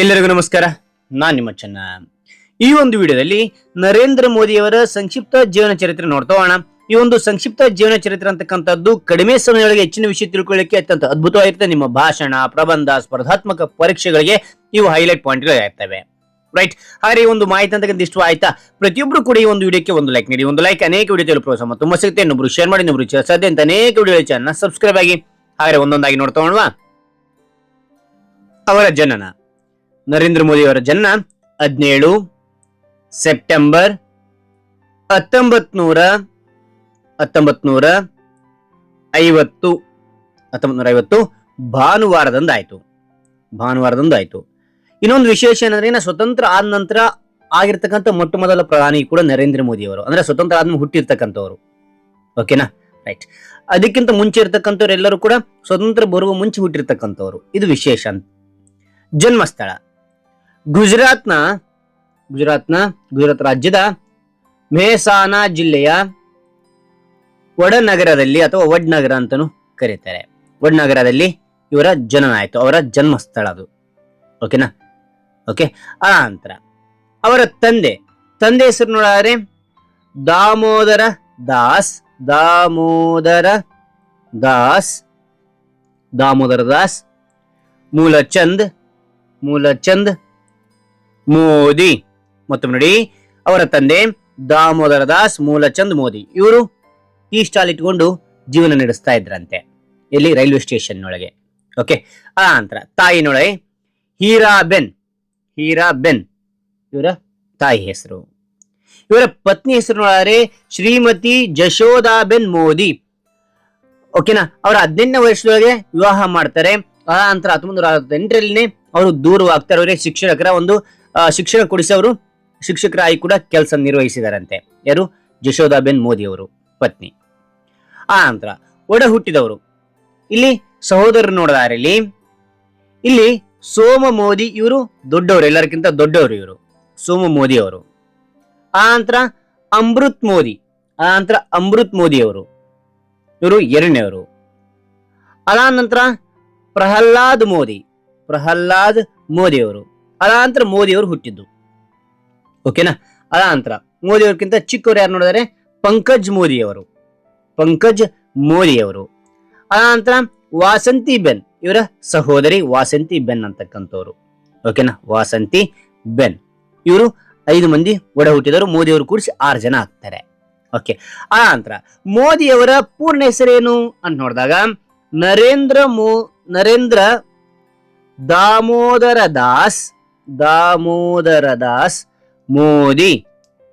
ಎಲ್ಲರಿಗೂ ನಮಸ್ಕಾರ. ನಾನ್ ನಿಮ್ಮ ಚೆನ್ನ. ಈ ಒಂದು ವಿಡಿಯೋದಲ್ಲಿ ನರೇಂದ್ರ ಮೋದಿಯವರ ಸಂಕ್ಷಿಪ್ತ ಜೀವನ ಚರಿತ್ರೆ ನೋಡ್ತಾ ಈ ಒಂದು ಸಂಕ್ಷಿಪ್ತ ಜೀವನ ಚರಿತ್ರೆ ಅಂತಕ್ಕಂಥದ್ದು ಕಡಿಮೆ ಸಮಯದೊಳಗೆ ಹೆಚ್ಚಿನ ವಿಷಯ ತಿಳ್ಕೊಳ್ಳಿಕ್ಕೆ ಅತ್ಯಂತ ಅದ್ಭುತವಾಗಿರುತ್ತೆ. ನಿಮ್ಮ ಭಾಷಣ, ಪ್ರಬಂಧ, ಸ್ಪರ್ಧಾತ್ಮಕ ಪರೀಕ್ಷೆಗಳಿಗೆ ಇವು ಹೈಲೈಟ್ ಪಾಯಿಂಟ್ಗಳಾಗಿರ್ತವೆ ರೈಟ್ ಹಾಗೆ ಈ ಒಂದು ಮಾಹಿತಿ ಅಂತಕ್ಕಂಥ ಇಷ್ಟು ಆಯ್ತಾ? ಪ್ರತಿಯೊಬ್ಬರು ಕೂಡ ಈ ಒಂದು ವಿಡಿಯೋಕ್ಕೆ ಒಂದು ಲೈಕ್ ನೀಡಿ. ಒಂದು ಲೈಕ್ ಅನೇಕ ವಿಡಿಯೋ ಪ್ರೋತ್ಸಾಹ ತುಂಬಾ ಸಿಗುತ್ತೆ. ಇನ್ನೊಬ್ರು ಶೇರ್ ಮಾಡಿ ಇನ್ನೊಬ್ರು ಸಾಧ್ಯ ಅಂತ ಅನೇಕ ವಿಡಿಯೋ ಚಾನಲ್ ಸಬ್ಸ್ಕ್ರೈಬ್ ಆಗಿ. ಹಾಗೆ ಒಂದೊಂದಾಗಿ ನೋಡ್ತಾ ಅವರ ಜನನ. ನರೇಂದ್ರ ಮೋದಿ ಅವರ ಜನ್ಮ ಹದಿನೇಳು ಸೆಪ್ಟೆಂಬರ್ ಹತ್ತೊಂಬತ್ ನೂರ ಹತ್ತೊಂಬತ್ ನೂರ ಐವತ್ತು ಹತ್ತೊಂಬತ್ ನೂರ ಐವತ್ತು ಭಾನುವಾರದಂದಾಯ್ತು. ಭಾನುವಾರದಂದು ಆಯ್ತು ಇನ್ನೊಂದು ವಿಶೇಷ ಏನಂದ್ರೆ ಸ್ವತಂತ್ರ ಆದ ನಂತರ ಆಗಿರ್ತಕ್ಕಂಥ ಮೊಟ್ಟ ಮೊದಲ ಪ್ರಧಾನಿ ಕೂಡ ನರೇಂದ್ರ ಮೋದಿ ಅವರು. ಅಂದ್ರೆ ಸ್ವತಂತ್ರ ಆದ್ಮೇಲೆ ಹುಟ್ಟಿರ್ತಕ್ಕಂಥವ್ರು. ಓಕೆನಾ? ರೈಟ್ ಅದಕ್ಕಿಂತ ಮುಂಚೆ ಇರ್ತಕ್ಕಂಥವ್ರು ಎಲ್ಲರೂ ಕೂಡ ಸ್ವತಂತ್ರ ಬರುವ ಮುಂಚೆ ಹುಟ್ಟಿರ್ತಕ್ಕಂಥವ್ರು. ಇದು ವಿಶೇಷ ಜನ್ಮಸ್ಥಳ. ಗುಜರಾತ್ನ ಗುಜರಾತ್ನ, ಗುಜರಾತ್ ರಾಜ್ಯದ ಮೆಹಸಾನಾ ಜಿಲ್ಲೆಯ ವಡನಗರದಲ್ಲಿ ಅಥವಾ ವಡ್ನಗರ ಅಂತಾನು ಕರೀತಾರೆ. ವಡ್ನಗರದಲ್ಲಿ ಇವರ ಜನನ ಆಯಿತು ಅವರ ಜನ್ಮಸ್ಥಳ ಅದು. ಓಕೆನಾ ಓಕೆ ಆ ನಂತರ ಅವರ ತಂದೆ ತಂದೆ ಹೆಸರು ನೋಡಿದ್ರೆ ದಾಮೋದರ ದಾಸ್ ದಾಮೋದರ ದಾಸ್ ದಾಮೋದರ ದಾಸ್ ಮೂಲಚಂದ್ ಮೂಲಚಂದ್ ಮೋದಿ. ಮತ್ತೊಮ್ಮೆ ನೋಡಿ, ಅವರ ತಂದೆ ದಾಮೋದರ ದಾಸ್ ಮೂಲಚಂದ್ ಮೋದಿ. ಇವರು ಈ ಸ್ಟಾಲ್ ಇಟ್ಕೊಂಡು ಜೀವನ ನಡೆಸ್ತಾ ಇದ್ರಂತೆ. ಎಲ್ಲಿ? ರೈಲ್ವೆ ಸ್ಟೇಷನ್ ಒಳಗೆ ಓಕೆ, ಆ ನಂತರ ತಾಯಿನೊಳಗೆ ಹೀರಾಬೆನ್ ಹೀರಾಬೆನ್ ಇವರ ತಾಯಿ ಹೆಸರು. ಇವರ ಪತ್ನಿ ಹೆಸರು ನೋಡಿದ್ರೆ ಶ್ರೀಮತಿ ಜಶೋದಾಬೆನ್ ಮೋದಿ. ಓಕೆನಾ? ಅವರ ಹದಿನೆಂಟನೇ ವರ್ಷದೊಳಗೆ ವಿವಾಹ ಮಾಡ್ತಾರೆ. ಆ ನಂತರ ಹತ್ತೊಂಬತ್ತು ನೂರ ಅರವತ್ತೆಂಟರಲ್ಲಿ ಅವರು ದೂರವಾಗ್ತಾರೆ. ಅವರಿಗೆ ಶಿಕ್ಷಕರ ಒಂದು ಶಿಕ್ಷಣ ಕೊಡಿಸೋರು ಶಿಕ್ಷಕರಾಗಿ ಕೂಡ ಕೆಲಸ ನಿರ್ವಹಿಸಿದಾರಂತೆ. ಯಾರು? ಜಶೋದಾಬೆನ್ ಮೋದಿ ಅವರು ಪತ್ನಿ. ಆ ನಂತರ ಒಡ ಹುಟ್ಟಿದವರು ಇಲ್ಲಿ ಸಹೋದರರು ನೋಡಿದಾರೆ ಇಲ್ಲಿ ಇಲ್ಲಿ ಸೋಮ ಮೋದಿ ಇವರು ದೊಡ್ಡವರು ಎಲ್ಲರಿಗಿಂತ ದೊಡ್ಡವರು ಇವರು. ಸೋಮ ಮೋದಿ ಅವರು. ಆ ನಂತರ ಅಮೃತ್ ಮೋದಿ, ಆ ನಂತರ ಅಮೃತ್ ಮೋದಿ ಅವರು. ಇವರು ಎರಡನೇವರು ಅದಾದ ನಂತರ ಪ್ರಹ್ಲಾದ್ ಮೋದಿ ಪ್ರಹ್ಲಾದ್ ಮೋದಿ ಅವರು. ಅದಾದ ಮೋದಿಯವರು ಹುಟ್ಟಿದ್ದು. ಓಕೆನಾ ಅದಾನಂತರ ಮೋದಿಯವ್ರಕ್ಕಿಂತ ಚಿಕ್ಕವರು ಯಾರು ನೋಡಿದರೆ? ಪಂಕಜ್ ಮೋದಿ ಅವರು ಪಂಕಜ್ ಮೋದಿ ಅವರು ಅದಾದ ವಾಸಂತಿ ಬೆನ್, ಇವರ ಸಹೋದರಿ ವಾಸಂತಿ ಬೆನ್ ಅಂತಕ್ಕಂಥವ್ರು. ಓಕೆನಾ ವಾಸಂತಿ ಬೆನ್. ಇವರು ಐದು ಮಂದಿ ಒಡ ಹುಟ್ಟಿದವರು ಮೋದಿಯವರು ಕೂಡಿಸಿ ಆರು ಜನ ಆಗ್ತಾರೆ. ಓಕೆ ಆ ನಂತರ ಮೋದಿಯವರ ಪೂರ್ಣ ಹೆಸರೇನು ಅಂತ ನೋಡಿದಾಗ ನರೇಂದ್ರ ಮೋ, ನರೇಂದ್ರ ದಾಮೋದರ ದಾಸ್ ದಾಮೋದರ ದಾಸ್ ಮೋದಿ.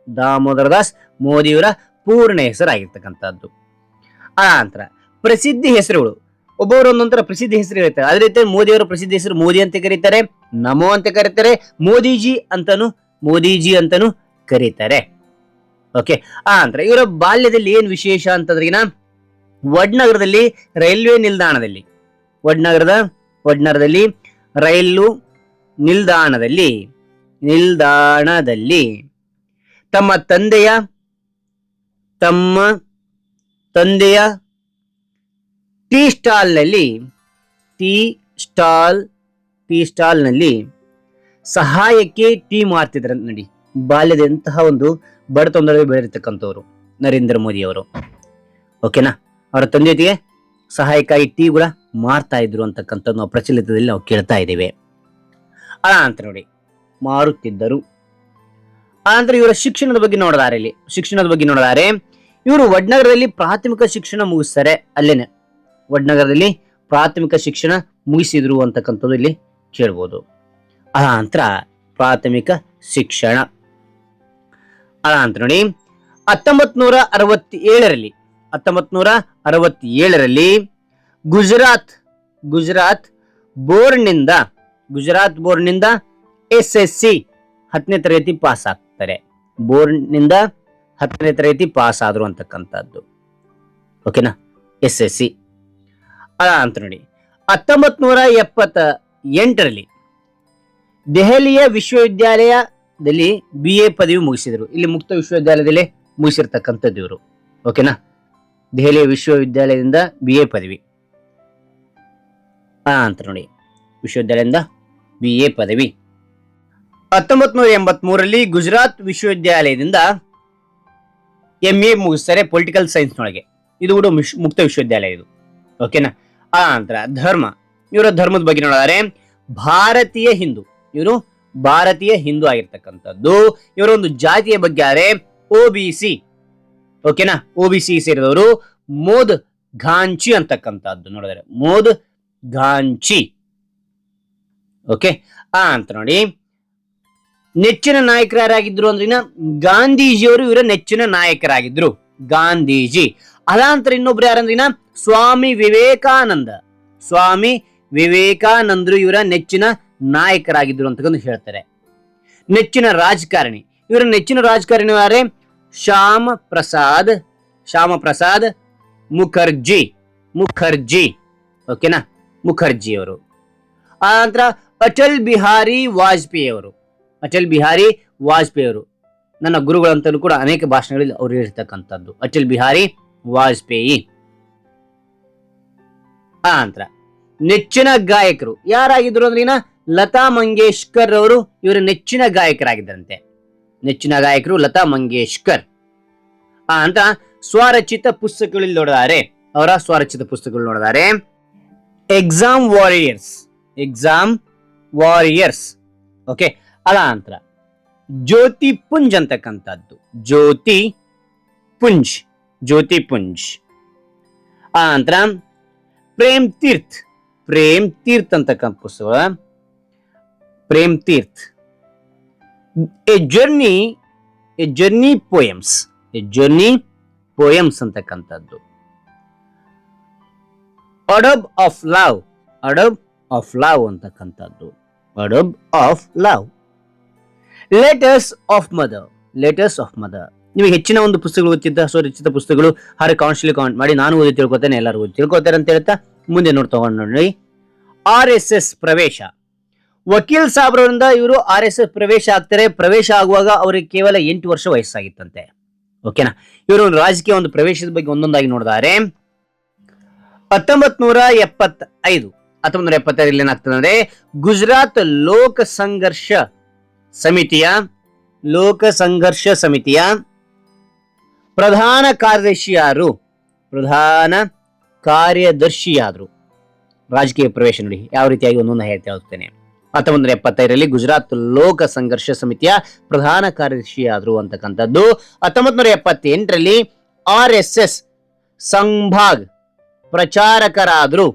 ದಾಮೋದರ ದಾಸ್ ಮೋದಿಯವರ ಪೂರ್ಣ ಹೆಸರಾಗಿರ್ತಕ್ಕಂಥದ್ದು. ಆ ನಂತರ ಪ್ರಸಿದ್ಧಿ ಹೆಸರುಗಳು. ಒಬ್ಬೊಬ್ಬರು ಒಂದೊಂಥರ ಪ್ರಸಿದ್ಧ ಹೆಸರು ಇರುತ್ತೆ ಅದೇ ರೀತಿ ಮೋದಿಯವರ ಪ್ರಸಿದ್ಧ ಹೆಸರು ಮೋದಿ ಅಂತ ಕರೀತಾರೆ, ನಮೋ ಅಂತ ಕರೀತಾರೆ, ಮೋದಿಜಿ ಅಂತಾನು ಮೋದಿಜಿ ಅಂತಾನು ಕರೀತಾರೆ. ಓಕೆ ಆ ನಂತರ ಇವರ ಬಾಲ್ಯದಲ್ಲಿ ಏನು ವಿಶೇಷ ಅಂತಂದ್ರಿಗಿನ ವಡ್ನಗರದಲ್ಲಿ ರೈಲ್ವೆ ನಿಲ್ದಾಣದಲ್ಲಿ. ವಡ್ನಗರದ, ವಡ್ನಗರದಲ್ಲಿ ರೈಲು ನಿಲ್ದಾಣದಲ್ಲಿ ನಿಲ್ದಾಣದಲ್ಲಿ ತಮ್ಮ ತಂದೆಯ ತಮ್ಮ ತಂದೆಯ ಟೀ ಸ್ಟಾಲ್ನಲ್ಲಿ, ಟೀ ಸ್ಟಾಲ್, ಟೀ ಸ್ಟಾಲ್ನಲ್ಲಿ ಸಹಾಯಕ್ಕೆ ಟೀ ಮಾರ್ತಿದ್ರೆ ನೋಡಿ. ಬಾಲ್ಯದ ಎಂತಹ ಒಂದು ಬಡತೊಂದರೆ ಬೆಳೆದಿರ್ತಕ್ಕಂಥವ್ರು ನರೇಂದ್ರ ಮೋದಿ ಅವರು. ಓಕೆನಾ ಅವರ ತಂದೆ ಜೊತೆಗೆ ಸಹಾಯಕ್ಕಾಗಿ ಟೀ ಕೂಡ ಮಾರ್ತಾ ಇದ್ರು ಅಂತಕ್ಕಂಥದ್ದು ನಾವು ಪ್ರಚಲಿತದಲ್ಲಿ ನಾವು ಕೇಳ್ತಾ ಇದ್ದೇವೆ. ಆ ನಂತರ ನೋಡಿ. ಮಾರುತ್ತಿದ್ದರು. ಆನಂತರ ನಂತರ ಇವರ ಶಿಕ್ಷಣದ ಬಗ್ಗೆ ನೋಡಿದಾರೆ ಇಲ್ಲಿ. ಶಿಕ್ಷಣದ ಬಗ್ಗೆ ನೋಡಿದಾರೆ ಇವರು ವಡ್ನಗರದಲ್ಲಿ ಪ್ರಾಥಮಿಕ ಶಿಕ್ಷಣ ಮುಗಿಸ್ತಾರೆ. ಅಲ್ಲೇನೆ, ವಡ್ನಗರದಲ್ಲಿ ಪ್ರಾಥಮಿಕ ಶಿಕ್ಷಣ ಮುಗಿಸಿದ್ರು ಅಂತಕ್ಕಂಥದ್ದು ಇಲ್ಲಿ ಕೇಳ್ಬೋದು. ಆ ನಂತರ ಪ್ರಾಥಮಿಕ ಶಿಕ್ಷಣ. ಆ ನಂತರ ನೋಡಿ ಹತ್ತೊಂಬತ್ ನೂರ ಅರವತ್ತೇಳರಲ್ಲಿ ಹತ್ತೊಂಬತ್ ನೂರ ಅರವತ್ತೇಳರಲ್ಲಿ ಗುಜರಾತ್ ಗುಜರಾತ್ ಬೋರ್ಡ್ನಿಂದ ಗುಜರಾತ್ ಬೋರ್ಡ್ನಿಂದ ಎಸ್ ಎಸ್ ಸಿ ಹತ್ತನೇ ತರಗತಿ ಪಾಸ್ ಆಗ್ತಾರೆ ಬೋರ್ಡ್ನಿಂದ ಹತ್ತನೇ ತರಗತಿ ಪಾಸ್ ಆದ್ರು ಅಂತಕ್ಕಂಥದ್ದು. ಓಕೆನಾ? ಎಸ್ ಎಸ್ ಸಿ ಅಂತ ನೋಡಿ. ಹತ್ತೊಂಬತ್ ನೂರ ಎಪ್ಪತ್ತ ಎಂಟರಲ್ಲಿ ದೆಹಲಿಯ ವಿಶ್ವವಿದ್ಯಾಲಯದಲ್ಲಿ ಬಿ ಎ ಪದವಿ ಮುಗಿಸಿದರು. ಇಲ್ಲಿ ಮುಕ್ತ ವಿಶ್ವವಿದ್ಯಾಲಯದಲ್ಲಿ ಮುಗಿಸಿರ್ತಕ್ಕಂಥದ್ದು ಇವರು. ಓಕೆನಾ? ದೆಹಲಿಯ ವಿಶ್ವವಿದ್ಯಾಲಯದಿಂದ ಬಿ ಎ ಪದವಿ. ಆ, ಅಂತ ನೋಡಿ. ವಿಶ್ವವಿದ್ಯಾಲಯದಿಂದ ಬಿ ಎ ಪದವಿ. ಹತ್ತೊಂಬತ್ ನೂರ ಗುಜರಾತ್ ವಿಶ್ವವಿದ್ಯಾಲಯದಿಂದ ಎಂ ಎ ಮುಗಿಸ್ತಾರೆ ಪೊಲಿಟಿಕಲ್ ಸೈನ್ಸ್ನೊಳಗೆ ಇದು ಕೂಡ ಮುಕ್ತ ವಿಶ್ವವಿದ್ಯಾಲಯ ಇದು. ಓಕೆನಾ ಆ ನಂತರ ಧರ್ಮ. ಇವರ ಧರ್ಮದ ಬಗ್ಗೆ ನೋಡಿದರೆ ಭಾರತೀಯ ಹಿಂದೂ. ಇವರು ಭಾರತೀಯ ಹಿಂದೂ ಆಗಿರ್ತಕ್ಕಂಥದ್ದು. ಇವರ ಒಂದು ಜಾತಿಯ ಬಗ್ಗೆ ಆದರೆ ಒ ಬಿ ಸಿ ಓಕೆನಾ ಒ ಬಿ ಸಿ ಸೇರಿದವರು ಮೋದ್ ಘಾಂಚಿ ಅಂತಕ್ಕಂಥದ್ದು ನೋಡಿದರೆ ಮೋದ್ ಘಾಂಚಿ. ಓಕೆ ಆ ಅಂತ ನೋಡಿ. ನೆಚ್ಚಿನ ನಾಯಕರು ಯಾರಾಗಿದ್ರು ಅಂದ್ರಿನ ಗಾಂಧೀಜಿಯವರು ಇವರ ನೆಚ್ಚಿನ ನಾಯಕರಾಗಿದ್ರು. ಗಾಂಧೀಜಿ. ಅದಾಂತರ ಇನ್ನೊಬ್ರು ಯಾರಂದ್ರಿನ ಸ್ವಾಮಿ ವಿವೇಕಾನಂದ. ಸ್ವಾಮಿ ವಿವೇಕಾನಂದರು ಇವರ ನೆಚ್ಚಿನ ನಾಯಕರಾಗಿದ್ರು ಅಂತಕ್ಕಂದು ಹೇಳ್ತಾರೆ. ನೆಚ್ಚಿನ ರಾಜಕಾರಣಿ. ಇವರ ನೆಚ್ಚಿನ ರಾಜಕಾರಣಿ ಯಾರೇ? ಶ್ಯಾಮ ಪ್ರಸಾದ್ ಶ್ಯಾಮ ಪ್ರಸಾದ್ ಮುಖರ್ಜಿ. ಮುಖರ್ಜಿ. ಓಕೆನಾ ಮುಖರ್ಜಿ ಅವರು ಆ ನಂತರ ಅಟಲ್ ಬಿಹಾರಿ ವಾಜಪೇಯಿ ಅವರು ಅಟಲ್ ಬಿಹಾರಿ ವಾಜಪೇಯಿ ಅವರು ನನ್ನ ಗುರುಗಳಂತಲೂ ಕೂಡ ಅನೇಕ ಭಾಷಣಗಳಲ್ಲಿ ಅವರು ಹೇಳ್ತಕ್ಕಂಥದ್ದು ಅಟಲ್ ಬಿಹಾರಿ ವಾಜಪೇಯಿ. ಆ ನಂತರ ನೆಚ್ಚಿನ ಗಾಯಕರು. ಯಾರಾಗಿದ್ರು ಅಂದ್ರಿನ ಲತಾ ಮಂಗೇಶ್ಕರ್ ಅವರು ಇವರ ನೆಚ್ಚಿನ ಗಾಯಕರಾಗಿದ್ದರಂತೆ. ನೆಚ್ಚಿನ ಗಾಯಕರು ಲತಾ ಮಂಗೇಶ್ಕರ್. ಆ ಅಂತ ಸ್ವರಚಿತ ಪುಸ್ತಕಗಳಲ್ಲಿ ನೋಡಿದಾರೆ. ಅವರ ಸ್ವರಚಿತ ಪುಸ್ತಕಗಳು ನೋಡಿದಾರೆ. Exam warriors exam warriors. Okay ಅದ ನಂತರ ಜ್ಯೋತಿ ಪುಂಜ್ ಅಂತಕ್ಕಂಥದ್ದು. ಜ್ಯೋತಿ ಪುಂಜ್ ಜ್ಯೋತಿ ಪುಂಜ್. ಆ ನಂತರ ಪ್ರೇಮ್ ತೀರ್ಥ್ ಪ್ರೇಮ್ ತೀರ್ಥ್ ಅಂತಕ್ಕಂಥ ಪುಸ್ತಕ Prem Teerth. A journey a journey poems, a journey poems ಅಂತಕ್ಕಂಥದ್ದು. A dub of love, a dub of love ಅಂತಕ್ಕಂಥದ್ದು. A dub of love letters of mother letters of mother ನಿಮಗೆ ಹೆಚ್ಚಿನ ಒಂದು ಪುಸ್ತಕಗಳು ಓದ್ತಿದ್ದ ಸೊ ಪುಸ್ತಕಗಳು ಹಾಗೆ ಕಾನ್ಸ್ಟ್ಲಿ ಕಾಮೆಂಟ್ ಮಾಡಿ ನಾನು ಓದಿ ತಿಳ್ಕೊತೇನೆ ಎಲ್ಲರೂ ಓದಿ ತಿಳ್ಕೊತಾರೆ ಅಂತ ಹೇಳ್ತಾ ಮುಂದೆ ನೋಡ್ತಾ ತಗೊಂಡು ನೋಡಿ. ಆರ್ ಎಸ್ ಎಸ್ ಪ್ರವೇಶ. ವಕೀಲ್ ಸಾಬ್ರವರಿಂದ ಇವರು ಆರ್ ಎಸ್ ಎಸ್ ಪ್ರವೇಶ ಆಗ್ತಾರೆ. ಪ್ರವೇಶ ಆಗುವಾಗ ಅವರಿಗೆ ಕೇವಲ ಎಂಟು ವರ್ಷ ವಯಸ್ಸಾಗಿತ್ತಂತೆ. ಓಕೆನಾ ಇವರು ರಾಜಕೀಯ ಒಂದು ಪ್ರವೇಶದ ಬಗ್ಗೆ ಒಂದೊಂದಾಗಿ ನೋಡಿದಾರೆ ಹತ್ತೊಂಬತ್ ನೂರ ಎಪ್ಪತ್ತೈದು. ಹತ್ತೊಂಬತ್ ನೂರ ಎಪ್ಪತ್ತೈದರಲ್ಲಿ ಏನಾಗ್ತದೆ ಅಂದ್ರೆ ಗುಜರಾತ್ ಲೋಕ ಸಂಘರ್ಷ ಸಮಿತಿಯ, ಲೋಕ ಸಂಘರ್ಷ ಸಮಿತಿಯ ಪ್ರಧಾನ ಕಾರ್ಯದರ್ಶಿ ಯಾರು ಪ್ರಧಾನ ಕಾರ್ಯದರ್ಶಿಯಾದ್ರು. ರಾಜಕೀಯ ಪ್ರವೇಶ ನೋಡಿ, ಯಾವ ರೀತಿಯಾಗಿ ಒಂದೊಂದು ಹೇಳ್ತಾ ಹೋಗ್ತೇನೆ. ಹತ್ತೊಂಬತ್ತು ನೂರ ಎಪ್ಪತ್ತೈದರಲ್ಲಿ ಗುಜರಾತ್ ಲೋಕ ಸಂಘರ್ಷ ಸಮಿತಿಯ ಪ್ರಧಾನ ಕಾರ್ಯದರ್ಶಿಯಾದ್ರು ಅಂತಕ್ಕಂಥದ್ದು. ಹತ್ತೊಂಬತ್ತು ನೂರ ಎಪ್ಪತ್ತೆಂಟರಲ್ಲಿ ಆರ್ ಎಸ್ ಎಸ್ ಸಂಭಾಗ್ ಪ್ರಚಾರಕರಾದರು.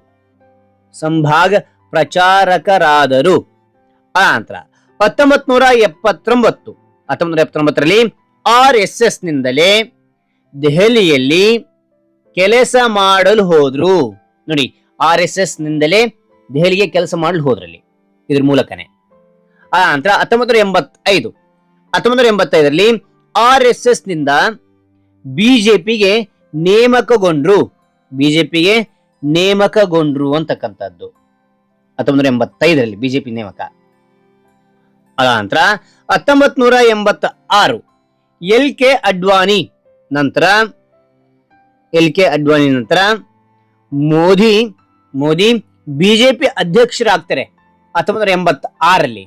ಸಂಭಾಗ ಪ್ರಚಾರಕರಾದರು. ಆ ನಂತರ ಹತ್ತೊಂಬತ್ ನೂರ ಎಪ್ಪತ್ತೊಂಬತ್ತು ಹತ್ತೊಂಬತ್ತು ಎಪ್ಪತ್ತೊಂಬತ್ತರಲ್ಲಿ ಆರ್ ಎಸ್ ಎಸ್ ನಿಂದಲೇ ದೆಹಲಿಯಲ್ಲಿ ಕೆಲಸ ಮಾಡಲು ಹೋದ್ರು. ನೋಡಿ ಆರ್ ಎಸ್ ಎಸ್ ನಿಂದಲೇ ದೆಹಲಿಗೆ ಕೆಲಸ ಮಾಡಲು ಹೋದ್ರಲ್ಲಿ, ಇದ್ರ ಮೂಲಕನೇ. ಆ ನಂತರ ಹತ್ತೊಂಬತ್ತು ನೂರ ಎಂಬತ್ತೈದು ಹತ್ತೊಂಬತ್ತು ನೂರ ಎಂಬತ್ತೈದರಲ್ಲಿ ಆರ್ ಎಸ್ ಎಸ್ನಿಂದ ಬಿಜೆಪಿಗೆ ನೇಮಕಗೊಂಡ್ರು. ಬಿಜೆಪಿಗೆ ನೇಮಕಗೊಂಡ್ರು ಅಂತಕ್ಕಂಥದ್ದು. ಹತ್ತೊಂಬತ್ತು ಎಂಬತ್ತೈದರಲ್ಲಿ ಬಿಜೆಪಿ ನೇಮಕ. ನಂತರ ಹತ್ತೊಂಬತ್ ನೂರ ಎಂಬತ್ತ ಆರು ಎಲ್ ಕೆ ಅಡ್ವಾಣಿ ನಂತರ, ಎಲ್ ಕೆ ಅಡ್ವಾನಿ ನಂತರ ಮೋದಿ ಮೋದಿ ಬಿಜೆಪಿ ಅಧ್ಯಕ್ಷರಾಗ್ತಾರೆ ಹತ್ತೊಂಬತ್ತು ನೂರ ಎಂಬತ್ತ ಆರಲ್ಲಿ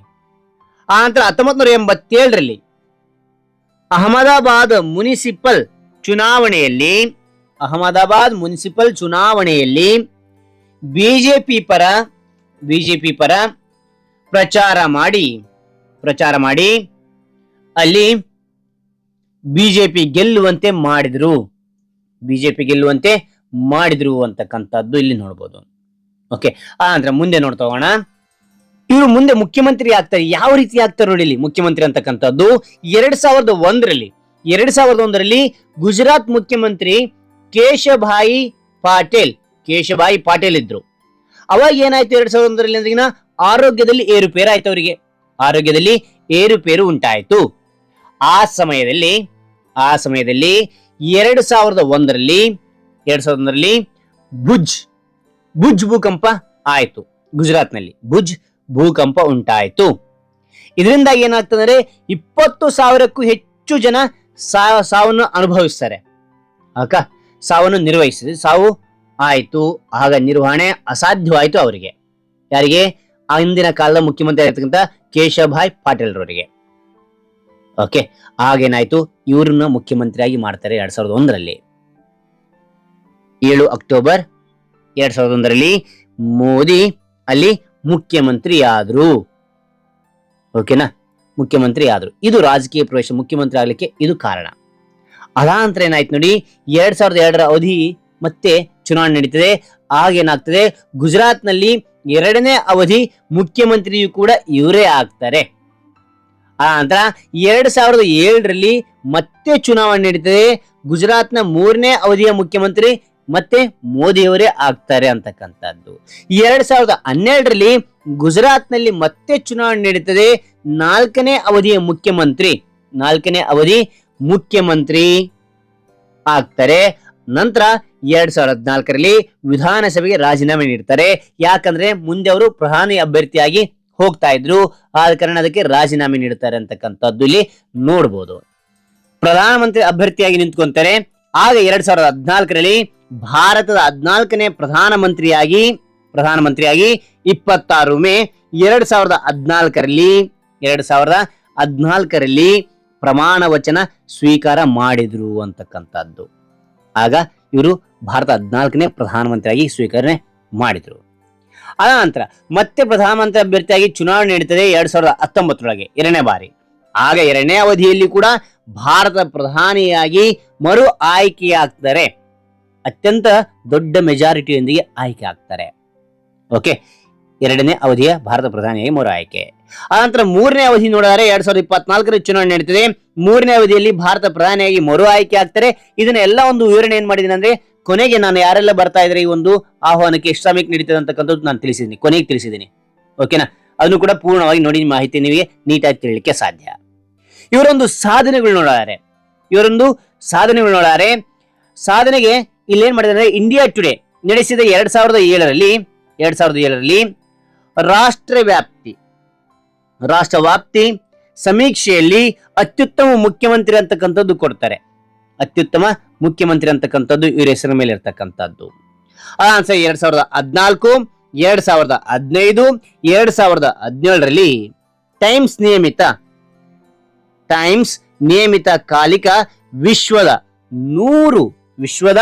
ಆ ನಂತರ ಹತ್ತೊಂಬತ್ತು ನೂರ ಎಂಬತ್ತೇಳರಲ್ಲಿ ಅಹಮದಾಬಾದ್ ಮುನಿಸಿಪಲ್ ಚುನಾವಣೆಯಲ್ಲಿ ಅಹಮದಾಬಾದ್ ಮುನ್ಸಿಪಲ್ ಚುನಾವಣೆಯಲ್ಲಿ ಬಿಜೆಪಿ ಪರ ಬಿಜೆಪಿ ಪರ ಪ್ರಚಾರ ಮಾಡಿ ಪ್ರಚಾರ ಮಾಡಿ ಅಲ್ಲಿ ಬಿಜೆಪಿ ಗೆಲ್ಲುವಂತೆ ಮಾಡಿದ್ರು. ಬಿಜೆಪಿ ಗೆಲ್ಲುವಂತೆ ಮಾಡಿದ್ರು ಅಂತಕ್ಕಂಥದ್ದು ಇಲ್ಲಿ ನೋಡ್ಬೋದು. ಓಕೆ ನಂತರ ಮುಂದೆ ನೋಡ್ತಾ ಹೋಗೋಣ. ಇವರು ಮುಂದೆ ಮುಖ್ಯಮಂತ್ರಿ ಆಗ್ತಾರೆ. ಯಾವ ರೀತಿ ಆಗ್ತಾರೆ ನೋಡಿ ಇಲ್ಲಿ ಮುಖ್ಯಮಂತ್ರಿ ಅಂತಕ್ಕಂಥದ್ದು. ಎರಡ್ ಸಾವಿರದ ಒಂದರಲ್ಲಿ, ಎರಡ್ ಸಾವಿರದ ಒಂದರಲ್ಲಿ ಗುಜರಾತ್ ಮುಖ್ಯಮಂತ್ರಿ ಕೇಶಭಾಯಿ ಪಾಟೇಲ್ ಕೇಶಭಾಯಿ ಪಾಟೇಲ್ ಇದ್ರು. ಅವಾಗ ಏನಾಯ್ತು ಎರಡ್ ಸಾವಿರದ ಒಂದರಲ್ಲಿ ಅಂದ್ರಿಗಿನ ಆರೋಗ್ಯದಲ್ಲಿ ಏರುಪೇರು ಆಯ್ತು ಅವರಿಗೆ. ಆರೋಗ್ಯದಲ್ಲಿ ಏರುಪೇರು ಉಂಟಾಯಿತು. ಆ ಸಮಯದಲ್ಲಿ ಆ ಸಮಯದಲ್ಲಿ ಎರಡು ಸಾವಿರದ ಒಂದರಲ್ಲಿ, ಎರಡ್ ಸಾವಿರದ ಒಂದರಲ್ಲಿ ಭುಜ್ ಭುಜ್ ಭೂಕಂಪ ಆಯಿತು. ಗುಜರಾತ್ನಲ್ಲಿ ಭುಜ್ ಭೂಕಂಪ ಉಂಟಾಯಿತು. ಇದರಿಂದಾಗಿ ಏನಾಗ್ತದೆ ಇಪ್ಪತ್ತು ಸಾವಿರಕ್ಕೂ ಹೆಚ್ಚು ಜನ ಸಾವನ್ನು ಅನುಭವಿಸ್ತಾರೆ. ಆಕ ಸಾವನ್ನು ನಿರ್ವಹಿಸಿದ್ರು ಸಾವು ಆಯ್ತು. ಆಗ ನಿರ್ವಹಣೆ ಅಸಾಧ್ಯವಾಯಿತು ಅವರಿಗೆ. ಯಾರಿಗೆ? ಅಂದಿನ ಕಾಲದ ಮುಖ್ಯಮಂತ್ರಿ ಆಗಿರ್ತಕ್ಕಂಥ ಕೇಶವಭಾಯ್ ಪಾಟೀಲ್ ಅವರಿಗೆ ಓಕೆ ಆಗೇನಾಯ್ತು ಇವ್ರನ್ನ ಮುಖ್ಯಮಂತ್ರಿಯಾಗಿ ಮಾಡ್ತಾರೆ ಎರಡ್ ಸಾವಿರದ ಒಂದರಲ್ಲಿ. ಏಳು ಅಕ್ಟೋಬರ್ ಎರಡ್ ಸಾವಿರದ ಒಂದರಲ್ಲಿ ಮೋದಿ ಅಲ್ಲಿ ಮುಖ್ಯಮಂತ್ರಿ ಆದ್ರು ಓಕೆನಾ ಮುಖ್ಯಮಂತ್ರಿ ಆದ್ರು ಇದು ರಾಜಕೀಯ ಪ್ರವೇಶ ಮುಖ್ಯಮಂತ್ರಿ ಆಗ್ಲಿಕ್ಕೆ ಇದು ಕಾರಣ. ಅದಾಂತರ ಏನಾಯ್ತು ನೋಡಿ, ಎರಡ್ ಸಾವಿರದ ಎರಡರ ಅವಧಿ ಮತ್ತೆ ಚುನಾವಣೆ ನಡೀತದೆ. ಆಗೇನಾಗ್ತದೆ ಗುಜರಾತ್ನಲ್ಲಿ ಎರಡನೇ ಅವಧಿ ಮುಖ್ಯಮಂತ್ರಿಯು ಕೂಡ ಇವರೇ ಆಗ್ತಾರೆ. ಆ ನಂತರ ಎರಡ್ ಸಾವಿರದ ಏಳರಲ್ಲಿ ಮತ್ತೆ ಚುನಾವಣೆ ನಡೀತದೆ. ಗುಜರಾತ್ನ ಮೂರನೇ ಅವಧಿಯ ಮುಖ್ಯಮಂತ್ರಿ ಮತ್ತೆ ಮೋದಿಯವರೇ ಆಗ್ತಾರೆ ಅಂತಕ್ಕಂಥದ್ದು. ಎರಡ್ ಸಾವಿರದ ಹನ್ನೆರಡರಲ್ಲಿ ಗುಜರಾತ್ನಲ್ಲಿ ಮತ್ತೆ ಚುನಾವಣೆ ನಡೀತದೆ. ನಾಲ್ಕನೇ ಅವಧಿಯ ಮುಖ್ಯಮಂತ್ರಿ, ನಾಲ್ಕನೇ ಅವಧಿ ಮುಖ್ಯಮಂತ್ರಿ ಆಗ್ತಾರೆ. ನಂತರ ಎರಡ್ ಸಾವಿರದ ಹದಿನಾಲ್ಕರಲ್ಲಿ ವಿಧಾನಸಭೆಗೆ ರಾಜೀನಾಮೆ ನೀಡ್ತಾರೆ. ಯಾಕಂದ್ರೆ ಮುಂದೆ ಅವರು ಪ್ರಧಾನಿ ಅಭ್ಯರ್ಥಿಯಾಗಿ ಹೋಗ್ತಾ ಇದ್ರು. ಆದ ಕಾರಣ ಅದಕ್ಕೆ ರಾಜೀನಾಮೆ ನೀಡ್ತಾರೆ ಅಂತಕ್ಕಂಥದ್ದು ಇಲ್ಲಿ ನೋಡ್ಬೋದು. ಪ್ರಧಾನಮಂತ್ರಿ ಅಭ್ಯರ್ಥಿಯಾಗಿ ನಿಂತ್ಕೊಂತಾರೆ. ಆಗ ಎರಡ್ ಸಾವಿರದ ಹದಿನಾಲ್ಕರಲ್ಲಿ ಭಾರತದ ಹದಿನಾಲ್ಕನೇ ಪ್ರಧಾನಮಂತ್ರಿಯಾಗಿ ಪ್ರಧಾನಮಂತ್ರಿಯಾಗಿ ಇಪ್ಪತ್ತಾರು ಮೇ ಎರಡ್ ಸಾವಿರದ ಹದಿನಾಲ್ಕರಲ್ಲಿ, ಎರಡ್ ಸಾವಿರದ ಹದಿನಾಲ್ಕರಲ್ಲಿ ಪ್ರಮಾಣ ವಚನ ಸ್ವೀಕಾರ ಮಾಡಿದ್ರು ಅಂತಕ್ಕಂಥದ್ದು. ಆಗ ಇವರು ಭಾರತ ಹದಿನಾಲ್ಕನೇ ಪ್ರಧಾನಮಂತ್ರಿಯಾಗಿ ಸ್ವೀಕರಣೆ ಮಾಡಿದ್ರು. ನಂತರ ಮತ್ತೆ ಪ್ರಧಾನಮಂತ್ರಿ ಅಭ್ಯರ್ಥಿಯಾಗಿ ಚುನಾವಣೆ ನಡೀತದೆ ಎರಡ್ ಸಾವಿರದ ಹತ್ತೊಂಬತ್ತರೊಳಗೆ, ಎರಡನೇ ಬಾರಿ. ಆಗ ಎರಡನೇ ಅವಧಿಯಲ್ಲಿ ಕೂಡ ಭಾರತ ಪ್ರಧಾನಿಯಾಗಿ ಮರು ಆಯ್ಕೆಯಾಗ್ತಾರೆ. ಅತ್ಯಂತ ದೊಡ್ಡ ಮೆಜಾರಿಟಿಯೊಂದಿಗೆ ಆಯ್ಕೆ ಆಗ್ತಾರೆ. ಓಕೆ ಎರಡನೇ ಅವಧಿಯ ಭಾರತ ಪ್ರಧಾನಿಯಾಗಿ ಮರು ಆಯ್ಕೆ. ಆನಂತರ ಮೂರನೇ ಅವಧಿ ನೋಡಿದರೆ ಎರಡ್ ಸಾವಿರದ ಇಪ್ಪತ್ನಾಲ್ಕರ ಚುನಾವಣೆ ನಡೀತದೆ. ಮೂರನೇ ಅವಧಿಯಲ್ಲಿ ಭಾರತ ಪ್ರಧಾನಿಯಾಗಿ ಮರು ಆಯ್ಕೆ ಆಗ್ತಾರೆ. ಇದನ್ನ ಎಲ್ಲ ಒಂದು ವಿವರಣೆ ಏನ್ ಮಾಡಿದ್ದೀನಿ ಅಂದ್ರೆ, ಕೊನೆಗೆ ನಾನು ಯಾರೆಲ್ಲ ಬರ್ತಾ ಇದ್ರೆ ಈ ಒಂದು ಆಹ್ವಾನಕ್ಕೆ ಸಮಯಕ್ಕೆ ನಡೀತದೆ ಅಂತಕ್ಕಂಥದ್ದು ನಾನು ತಿಳಿಸಿದ್ದೀನಿ ಕೊನೆಗೆ ತಿಳಿಸಿದ್ದೀನಿ ಓಕೆನಾ ಅದನ್ನು ಕೂಡ ಪೂರ್ಣವಾಗಿ ನೋಡಿ ಮಾಹಿತಿ ನಿಮಗೆ ನೀಟಾಗಿ ತಿಳಿಲಿಕ್ಕೆ ಸಾಧ್ಯ. ಇವರೊಂದು ಸಾಧನೆಗಳು ನೋಡಾರೆ ಇವರೊಂದು ಸಾಧನೆಗಳು ನೋಡಾರೆ ಸಾಧನೆಗೆ ಇಲ್ಲಿ ಏನ್ ಮಾಡಿದ್ದಾರೆ ಇಂಡಿಯಾ ಟುಡೇ ನಡೆಸಿದ ಎರಡ್ ಸಾವಿರದ ಏಳರಲ್ಲಿ, ಎರಡ್ ಸಾವಿರದ ಏಳರಲ್ಲಿ ರಾಷ್ಟ್ರ ವ್ಯಾಪ್ತಿ ರಾಷ್ಟ್ರ ವ್ಯಾಪ್ತಿ ಸಮೀಕ್ಷೆಯಲ್ಲಿ ಅತ್ಯುತ್ತಮ ಮುಖ್ಯಮಂತ್ರಿ ಅಂತಕ್ಕಂಥದ್ದು ಕೊಡ್ತಾರೆ. ಅತ್ಯುತ್ತಮ ಮುಖ್ಯಮಂತ್ರಿ ಅಂತಕ್ಕಂಥದ್ದು ಇವರ ಹೆಸರ ಮೇಲೆ ಇರ್ತಕ್ಕಂಥದ್ದು. ಆನ್ಸರ್ ಎರಡ್ ಸಾವಿರದ ಹದಿನಾಲ್ಕು, ಎರಡ್ ಸಾವಿರದ ಹದಿನೈದು, ಎರಡ್ ಸಾವಿರದ ಹದಿನೇಳರಲ್ಲಿ ಟೈಮ್ಸ್ ನಿಯಮಿತ ಟೈಮ್ಸ್ ನಿಯಮಿತ ಕಾಲಿಕ ವಿಶ್ವದ ನೂರು ವಿಶ್ವದ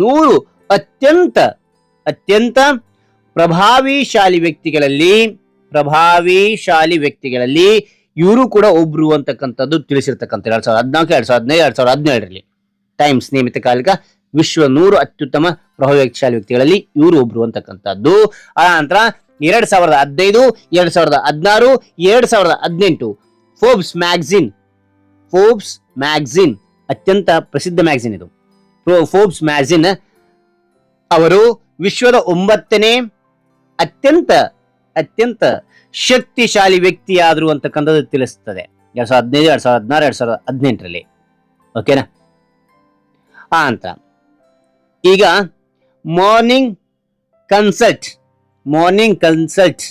ನೂರು ಅತ್ಯಂತ ಅತ್ಯಂತ ಪ್ರಭಾವಿಶಾಲಿ ವ್ಯಕ್ತಿಗಳಲ್ಲಿ ಪ್ರಭಾವಿಶಾಲಿ ವ್ಯಕ್ತಿಗಳಲ್ಲಿ ಇವರು ಕೂಡ ಒಬ್ರು ಅಂತಕ್ಕಂಥದ್ದು ತಿಳಿಸಿರ್ತಕ್ಕಂಥ ಎರಡ್ ಸಾವಿರದ ಹದಿನಾಲ್ಕು, ಎರಡ್ ಸಾವಿರದ ಹದಿನೈದು, ಎರಡ್ ಸಾವಿರದ ಹದಿನೇಳರಲ್ಲಿ. ಟೈಮ್ಸ್ ನಿಯಮಿತ ಕಾಲಿಕ ವಿಶ್ವ ನೂರು ಅತ್ಯುತ್ತಮ ಪ್ರಭಾವಶಾಲಿ ವ್ಯಕ್ತಿಗಳಲ್ಲಿ ಇವರು ಒಬ್ರು ಅಂತಕ್ಕಂಥದ್ದು. ಆ ನಂತರ ಎರಡ್ ಸಾವಿರದ ಹದಿನೈದು, ಎರಡ್ ಸಾವಿರದ ಹದಿನಾರು, ಎರಡ್ ಸಾವಿರದ ಹದಿನೆಂಟು ಫೋಬ್ಸ್ ಮ್ಯಾಗ್ಝಿನ್ ಫೋಬ್ಸ್ ಮ್ಯಾಗ್ಝಿನ್ ಅತ್ಯಂತ ಪ್ರಸಿದ್ಧ ಮ್ಯಾಗ್ಝಿನ್ ಇದು. ಫೋಬ್ಸ್ ಮ್ಯಾಗ್ಝಿನ್ ಅವರು ವಿಶ್ವದ ಒಂಬತ್ತನೇ ಅತ್ಯಂತ ಅತ್ಯಂತ ಶಕ್ತಿಶಾಲಿ ವ್ಯಕ್ತಿಯಾದರೂ ಅಂತಕ್ಕಂಥದ್ದು ತಿಳಿಸ್ತದೆ. ಎರಡ್ ಸಾವಿರದ ಹದಿನೈದು, ಎರಡ್ ಸಾವಿರದ ಹದಿನಾರು, ಎರಡ್ ಸಾವಿರದ ಹದಿನೆಂಟರಲ್ಲಿ. ಓಕೆನಾ ಆ ಅಂತ. ಈಗ ಮಾರ್ನಿಂಗ್ ಕನ್ಸಲ್ಟ್ ಮಾರ್ನಿಂಗ್ ಕನ್ಸಲ್ಟ್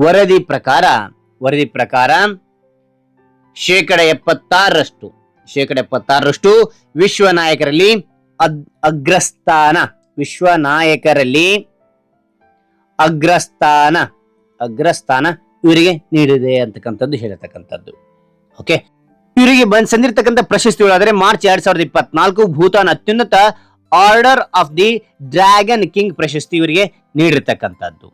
ವರದಿ ಪ್ರಕಾರ ವರದಿ ಪ್ರಕಾರ ಶೇಕಡ ಎಪ್ಪತ್ತಾರರಷ್ಟು ಶೇಕಡ ಎಪ್ಪತ್ತಾರರಷ್ಟು ವಿಶ್ವ ನಾಯಕರಲ್ಲಿ ಅಗ್- ಅಗ್ರಸ್ಥಾನ ವಿಶ್ವ ನಾಯಕರಲ್ಲಿ ಅಗ್ರಸ್ಥಾನ. ಅಗ್ರಸ್ಥಾನ ಇವರಿಗೆ ನೀಡಿದೆ ಅಂತಕ್ಕಂಥದ್ದು ಹೇಳತಕ್ಕಂಥದ್ದು. ಓಕೆ ಇವರಿಗೆ ಬಂದ್ ಸಂದಿರ್ತಕ್ಕಂಥ ಪ್ರಶಸ್ತಿಗಳಾದರೆ ಮಾರ್ಚ್ ಎರಡ್ ಸಾವಿರದ ಇಪ್ಪತ್ನಾಲ್ಕು ಭೂತಾನ್ ಅತ್ಯುನ್ನತ order of the dragon king ಪ್ರಶಸ್ತಿ ಇವರಿಗೆ ನೀಡಿರ್ತಕ್ಕಂಥದ್ದು.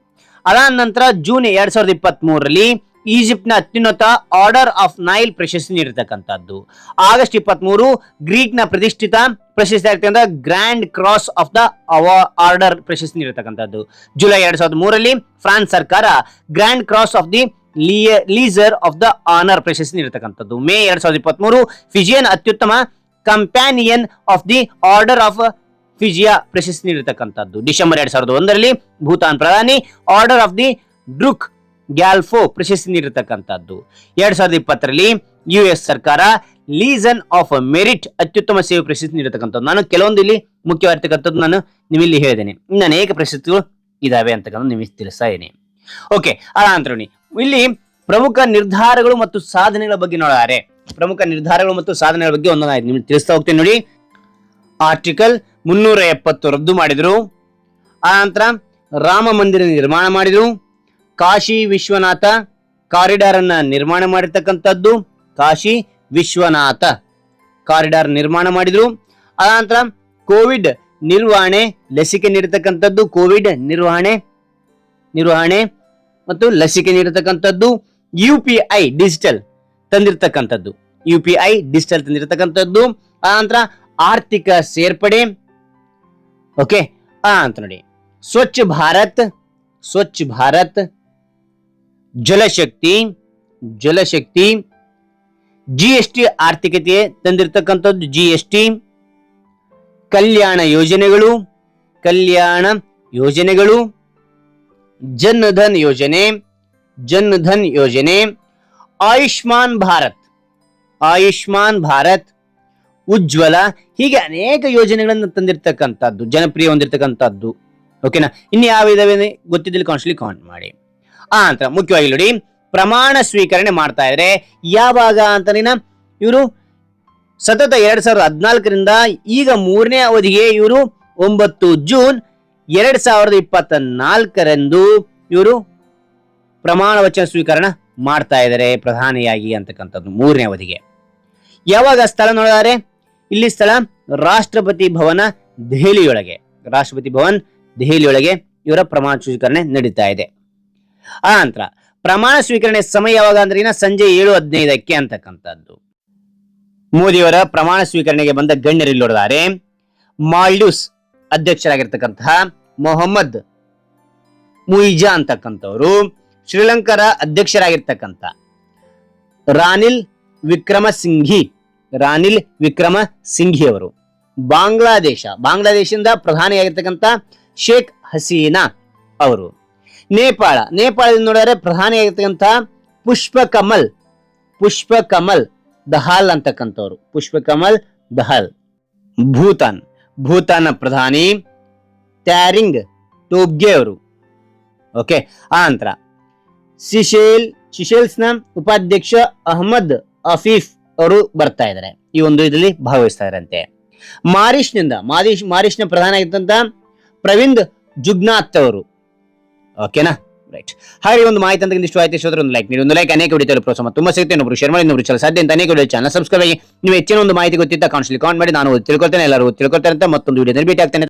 ಅದಾದ ನಂತರ ಜೂನ್ ಎರಡ್ ಸಾವಿರದ ಇಪ್ಪತ್ತ್ ಮೂರರಲ್ಲಿ ಈಜಿಪ್ಟ್ನ ಅತ್ಯುನ್ನತ ಆರ್ಡರ್ ಆಫ್ ನೈಲ್ ಪ್ರಶಸ್ತಿ ನೀಡಿರ್ತಕ್ಕಂಥದ್ದು. ಆಗಸ್ಟ್ ಇಪ್ಪತ್ಮೂರು ಗ್ರೀಕ್ನ ಪ್ರತಿಷ್ಠಿತ ಪ್ರಶಸ್ತಿ ಆಗ್ತಕ್ಕಂಥ grand cross of the order ಪ್ರಶಸ್ತಿ ನೀಡಿರ್ತಕ್ಕಂಥದ್ದು. ಜುಲೈ ಎರಡ್ ಸಾವಿರದ ಮೂರರಲ್ಲಿ ಫ್ರಾನ್ಸ್ ಸರ್ಕಾರ grand cross of the legion of the honour ಪ್ರಶಸ್ತಿ ನೀಡಿರ್ತಕ್ಕಂಥದ್ದು. ಮೇ ಎರಡ್ ಸಾವಿರದ ಇಪ್ಪತ್ಮೂರು ಫಿಜಿಯನ್ ಅತ್ಯುತ್ತಮ companion of the order of Fiji ಪ್ರಶಸ್ತಿ ನೀಡಿರ್ತಕ್ಕಂಥದ್ದು. ಡಿಸೆಂಬರ್ ಎರಡ್ ಸಾವಿರದ ಒಂದರಲ್ಲಿ ಭೂತಾನ್ ಪ್ರಧಾನಿ order of the Druk Gyalpo ಪ್ರಶಸ್ತಿ ನೀಡಿರತಕ್ಕಂಥದ್ದು. ಎರಡ್ ಸಾವಿರದ ಇಪ್ಪತ್ತರಲ್ಲಿ ಯು ಎಸ್ ಸರ್ಕಾರ ಲೀಸನ್ ಆಫ್ ಮೆರಿಟ್ ಅತ್ಯುತ್ತಮ ಸೇವೆ ಪ್ರಶಸ್ತಿ ನೀಡತಕ್ಕಂಥದ್ದು ನಾನು ಕೆಲವೊಂದು ಇಲ್ಲಿ ಮುಖ್ಯವಾಗಿರ್ತಕ್ಕಂಥದ್ದು ನಾನು ನಿಮ್ಮಲ್ಲಿ ಹೇಳಿದ್ದೇನೆ. ಇನ್ನು ಅನೇಕ ಪ್ರಶಸ್ತಿಗಳು ಇದಾವೆ ಅಂತಕ್ಕಂಥ ನಿಮಗೆ ತಿಳಿಸ್ತಾ ಇದ್ದೀನಿ. ಓಕೆ ನೋಡಿ ಇಲ್ಲಿ ಪ್ರಮುಖ ನಿರ್ಧಾರಗಳು ಮತ್ತು ಸಾಧನೆಗಳ ಬಗ್ಗೆ ನೋಡಾರೆ. ಪ್ರಮುಖ ನಿರ್ಧಾರಗಳು ಮತ್ತು ಸಾಧನೆಗಳ ಬಗ್ಗೆ ಒಂದೊಂದಾಯ್ತು ನಿಮ್ಗೆ ತಿಳಿಸ್ತಾ ಹೋಗ್ತೇನೆ ನೋಡಿ. ಆರ್ಟಿಕಲ್ ಮುನ್ನೂರ ಎಪ್ಪತ್ತು ರದ್ದು ಮಾಡಿದ್ರು. ಆನಂತರ ರಾಮ ಮಂದಿರ ನಿರ್ಮಾಣ ಮಾಡಿದ್ರು. ಕಾಶಿ ವಿಶ್ವನಾಥ ಕಾರಿಡಾರ್ ಅನ್ನ ನಿರ್ಮಾಣ ಮಾಡಿರ್ತಕ್ಕಂಥದ್ದು ಕಾಶಿ ವಿಶ್ವನಾಥ. ಕಾರಿಡಾರ್ ನಿರ್ಮಾಣ ಮಾಡಿದ್ರು. ಆನಂತರ ಕೋವಿಡ್ ನಿರ್ವಹಣೆ, ಲಸಿಕೆ ನೀಡತಕ್ಕಂಥದ್ದು ಕೋವಿಡ್ ನಿರ್ವಹಣೆ ನಿರ್ವಹಣೆ ಮತ್ತು ಲಸಿಕೆ ನೀಡತಕ್ಕಂಥದ್ದು ಯು ಪಿ ಡಿಜಿಟಲ್ ತಂದಿರತಕ್ಕಂಥದ್ದು. ಯು ಪಿ ಡಿಜಿಟಲ್ ತಂದಿರತಕ್ಕಂಥದ್ದು. ಆನಂತರ ಆರ್ಥಿಕ ಸೇರ್ಪಡೆ. ಓಕೆ? ಆ ಅಂತ ನೋಡಿ. Swachh Bharat Swachh Bharat. Jalshakti Jalshakti G S T ಆರ್ಥಿಕತೆ ತಂದಿರತಕ್ಕಂಥದ್ದು ಜಿ ಎಸ್ ಟಿ ಕಲ್ಯಾಣ ಯೋಜನೆಗಳು ಕಲ್ಯಾಣ ಯೋಜನೆಗಳು ಜನ್ ಧನ್ ಯೋಜನೆ ಜನ್ ಧನ್ ಯೋಜನೆ, ಆಯುಷ್ಮಾನ್ ಭಾರತ್ ಆಯುಷ್ಮಾನ್ ಭಾರತ್, ಉಜ್ವಲ, ಹೀಗೆ ಅನೇಕ ಯೋಜನೆಗಳನ್ನು ತಂದಿರತಕ್ಕಂಥದ್ದು, ಜನಪ್ರಿಯ ಹೊಂದಿರತಕ್ಕಂಥದ್ದು. ಓಕೆನಾ ಇನ್ನು ಯಾವ ಇದಾವೆ ಗೊತ್ತಿದ್ದಲ್ಲಿ ಕಾನ್ಸ್ಟ್ಲಿ ಕಾಂಟ್ ಮಾಡಿ. ಆ ಅಂತ ಮುಖ್ಯವಾಗಿ ನೋಡಿ, ಪ್ರಮಾಣ ಸ್ವೀಕರಣೆ ಮಾಡ್ತಾ ಇದ್ರೆ ಯಾವಾಗ ಅಂತನಿನ ಇವರು ಸತತ ಎರಡ್ ಸಾವಿರದ ಹದಿನಾಲ್ಕರಿಂದ ಈಗ ಮೂರನೇ ಅವಧಿಗೆ ಇವರು ಒಂಬತ್ತು ಜೂನ್ ಎರಡ್ ಸಾವಿರದ ಇಪ್ಪತ್ತ ನಾಲ್ಕರಂದು ಇವರು ಪ್ರಮಾಣ ವಚನ ಸ್ವೀಕರಣ ಮಾಡ್ತಾ ಇದ್ದಾರೆ ಪ್ರಧಾನಿಯಾಗಿ ಅಂತಕ್ಕಂಥದ್ದು ಮೂರನೇ ಅವಧಿಗೆ. ಯಾವಾಗ ಸ್ಥಳ ನೋಡಿದರೆ? ಇಲ್ಲಿ ಸ್ಥಳ ರಾಷ್ಟ್ರಪತಿ ಭವನ ದೆಹಲಿಯೊಳಗೆ. ರಾಷ್ಟ್ರಪತಿ ಭವನ್ ದೆಹಲಿಯೊಳಗೆ ಇವರ ಪ್ರಮಾಣ ಸ್ವೀಕರಣೆ ನಡೀತಾ ಇದೆ. ಆ ಪ್ರಮಾಣ ಸ್ವೀಕರಣೆ ಸಮಯ ಯಾವಾಗ ಅಂದ್ರೆ ಸಂಜೆ ಏಳು ಹದಿನೈದಕ್ಕೆ ಅಂತಕ್ಕಂಥದ್ದು. ಮೋದಿಯವರ ಪ್ರಮಾಣ ಸ್ವೀಕರಣೆಗೆ ಬಂದ ಗಣ್ಯರು ಇಲ್ಲಿ ನೋಡಿದ್ದಾರೆ ಮಾಲ್ಡೀವ್ಸ್ ಅಧ್ಯಕ್ಷರಾಗಿರ್ತಕ್ಕಂತಹ ಮೊಹಮ್ಮದ್ ಮುಯಿಜಾ ಅಂತಕ್ಕಂಥವ್ರು ಶ್ರೀಲಂಕಾರ ಅಧ್ಯಕ್ಷರಾಗಿರ್ತಕ್ಕಂಥ ರಾನಿಲ್ ವಿಕ್ರಮ ಸಿಂಘಿ ರಾನಿಲ್ ವಿಕ್ರಮ ಸಿಂಘಿ ಅವರು ಬಾಂಗ್ಲಾದೇಶ, ಬಾಂಗ್ಲಾದೇಶದಿಂದ ಪ್ರಧಾನಿಯಾಗಿರ್ತಕ್ಕಂಥ ಶೇಖ್ ಹಸೀನಾ ಅವರು. ನೇಪಾಳ. ನೇಪಾಳದಿಂದ ನೋಡಿದ್ರೆ ಪ್ರಧಾನಿಯಾಗಿರ್ತಕ್ಕಂಥ ಪುಷ್ಪ ಕಮಲ್ ಪುಷ್ಪ ಕಮಲ್ ದಹಾಲ್ ಅಂತಕ್ಕಂಥವ್ರು. ಪುಷ್ಪ ಕಮಲ್ ದಹಾಲ್. ಭೂತಾನ್. ಭೂತಾನ್ ಪ್ರಧಾನಿ ಟ್ಯಾರಿಂಗ್ ಟೋಗ್ಗೆ ಅವರು ಓಕೆ, ಆ ನಂತರ ಸಿಶೇಲ್, ಸಿಶೇಲ್ಸ್ನ ಉಪಾಧ್ಯಕ್ಷ ಅಹಮದ್ ಅಫೀಫ್ ಅವರು ಬರ್ತಾ ಇದ್ದಾರೆ. ಈ ಒಂದು ಇದರಲ್ಲಿ ಭಾಗವಹಿಸ್ತಾ ಇದ್ರಂತೆ ಮಾರಿಷ್ನಿಂದ ಮಾರಿಷ್ ಮಾರಿಷ್ನ ಪ್ರಧಾನ ಆಗಿದ್ದಂತ ಪ್ರವೀಂದ್ ಜುಗ್ನಾಥ್ ಅವರು. ಓಕೆನಾ ರೈಟ್ ಹಾಗೆ ಒಂದು ಮಾಹಿತಿ ಅಂತ ಇಷ್ಟು ಆಯ್ತು ಸೋದ್ರೆ ಒಂದು ಲೈಕ್ ನೀಡಿ ಒಂದು ಲೈಕ್ ಅನೇಕ ವಿಡಿಯೋ ಪ್ರೋತ್ಸಾಹ ತುಂಬ ಸಿಗುತ್ತೆ ಇನ್ನೊಬ್ರು ಶೇರ್ ಮಾಡಿ ಇನ್ನೊಬ್ರು ಚಲ ಸಾಧ್ಯ ಅಂತ ಅನೇಕ ವಿಡಿಯೋ ಚಾನಲ್ ಸಬ್ಸ್ಕ್ರೈಬ್ ಆಗಿ ನೀವು ಹೆಚ್ಚಿನ ಒಂದು ಮಾಹಿತಿ ಗೊತ್ತಿದ್ದ ಕಾಣಿಸ್ಲಿ ಕಾಮೆಂಟ್ ಮಾಡಿ ನಾನು ತಿಳ್ಕೊಳ್ತೇನೆ ಎಲ್ಲರೂ ತಿಳ್ಕೊಳ್ತಾರೆ ಅಂತ ಮತ್ತೊಂದು ವಿಡಿಯೋದಲ್ಲಿ ಭೇಟಿ ಆಗ್ತೇನೆ